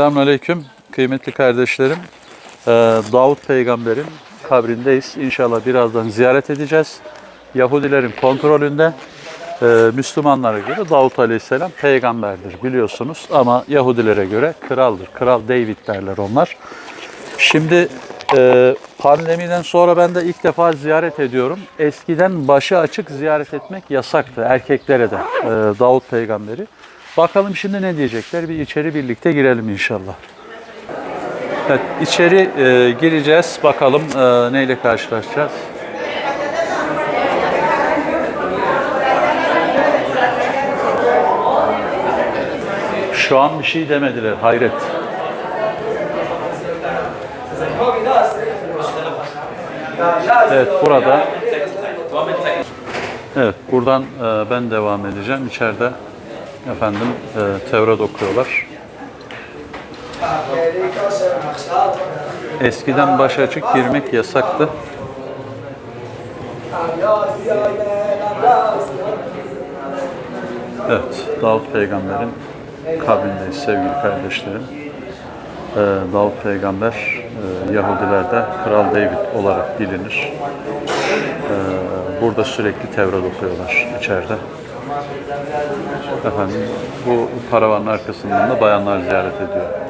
Selamünaleyküm kıymetli kardeşlerim. Ee, Davut peygamberin kabrindeyiz. İnşallah birazdan ziyaret edeceğiz. Yahudilerin kontrolünde e, Müslümanlara göre Davut Aleyhisselam peygamberdir biliyorsunuz. Ama Yahudilere göre kraldır. Kral David derler onlar. Şimdi e, pandemiden sonra ben de ilk defa ziyaret ediyorum. Eskiden başı açık ziyaret etmek yasaktı erkeklere de e, Davut peygamberi. Bakalım şimdi ne diyecekler? Bir içeri birlikte girelim inşallah. Evet, içeri e, gireceğiz. Bakalım e, neyle karşılaşacağız. Şu an bir şey demediler. Hayret. Evet, burada. Evet, buradan e, ben devam edeceğim. İçeride efendim e, Tevrat okuyorlar. Eskiden baş açık girmek yasaktı. Evet, Davut Peygamber'in kabrindeyiz sevgili kardeşlerim. Ee, Davut Peygamber e, Yahudilerde Kral David olarak bilinir. Ee, burada sürekli Tevrat okuyorlar içeride. Efendim bu paravanın arkasından da bayanlar ziyaret ediyor.